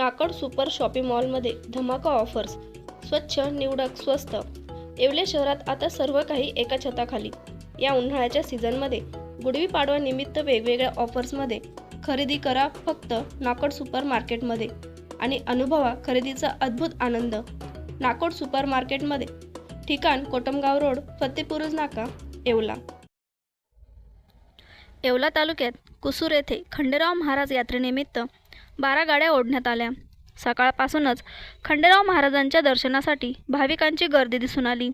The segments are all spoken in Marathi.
नाकड सुपर शॉपिंग मॉलमध्ये धमाका ऑफर्स. स्वच्छ निवडक स्वस्त. येवले शहरात आता सर्व काही एका छताखाली. या उन्हाळ्याच्या सीझनमध्ये गुडवी निमित्त वेगवेगळ्या ऑफर्समध्ये खरेदी करा फक्त नाकड सुपर मार्केटमध्ये आणि अनुभवा खरेदीचा अद्भुत आनंद. नाकोड सुपर मार्केटमध्ये ठिकाण कोटमगाव रोड फतेपुरुज नाका येवला. येवला तालुक्यात कुसूर येथे खंडेराव महाराज यात्रेनिमित्त बारा गाड्या ओढण्यात आल्या. सकाळपासूनच खंडेराव महाराजांच्या दर्शनासाठी भाविकांची गर्दी दिसून आली.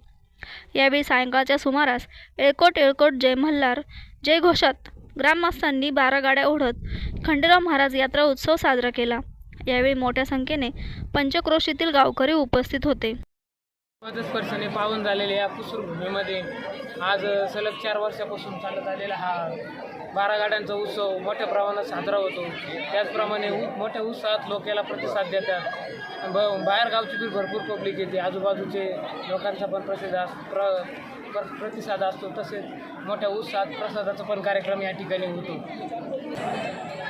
यावेळी सायंकाळच्या सुमारास येळकोट येळकोट जय मल्हार जय घोषात ग्रामस्थांनी बारा गाड्या ओढत खंडेराव महाराज यात्रा उत्सव साजरा केला. यावेळी मोठ्या संख्येने पंचक्रोशीतील गावकरी उपस्थित होते. पदस्पर्शाने पावन झालेल्या या कुसूर भूमीमध्ये आज सलग चार वर्षापासून चालत आलेला हा बारा गाड्यांचा उत्सव मोठ्या प्रमाणात साजरा होतो. त्याचप्रमाणे उ- मोठ्या उत्साहात लोक याला प्रतिसाद देतात. ब बाहेर गावची बी भरपूर पब्लिक येते. आजूबाजूचे लोकांचा पण प्रसिद्ध अस- प्र प्रतिसाद असतो. तसेच मोठ्या उत्साहात प्रसादाचा पण कार्यक्रम या ठिकाणी होतो.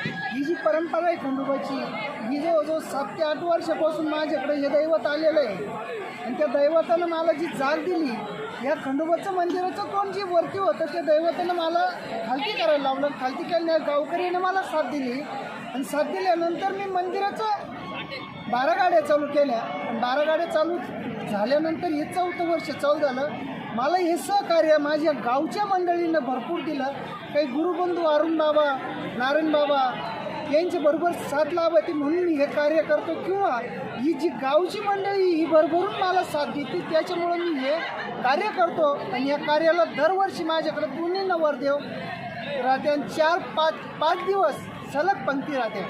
ही जी परंपरा आहे खंडोबाची ही जवळजवळ सात ते आठ वर्षापासून माझ्याकडे हे दैवत आलेलं आहे. आणि त्या दैवतानं मला जी जाग दिली या खंडोबाचं मंदिराचं कोण जे वरती होतं त्या दैवतानं मला खालती करायला लावलं. खालती केल्या गावकरीने मला साथ दिली. आणि साथ दिल्यानंतर मी मंदिराचं बारा गाड्या चालू केल्या. आणि बारा गाड्या चालू झाल्यानंतर हे चौथं वर्ष चालू झालं. मला हे सहकार्य माझ्या गावच्या मंडळीनं भरपूर दिलं. काही गुरुबंधू अरुण बाबा नारायण बाबा यांचे बरोबर साथ लाभते म्हणून मी हे कार्य करतो किंवा ही जी गावची मंडळी ही भरभरून मला साथ देते त्याच्यामुळं मी हे कार्य करतो आणि या कार्याला दरवर्षी माझ्याकडे दोन्ही नवरदेव राहते आणि चार पाच पाच दिवस सलग पंक्ती राहते.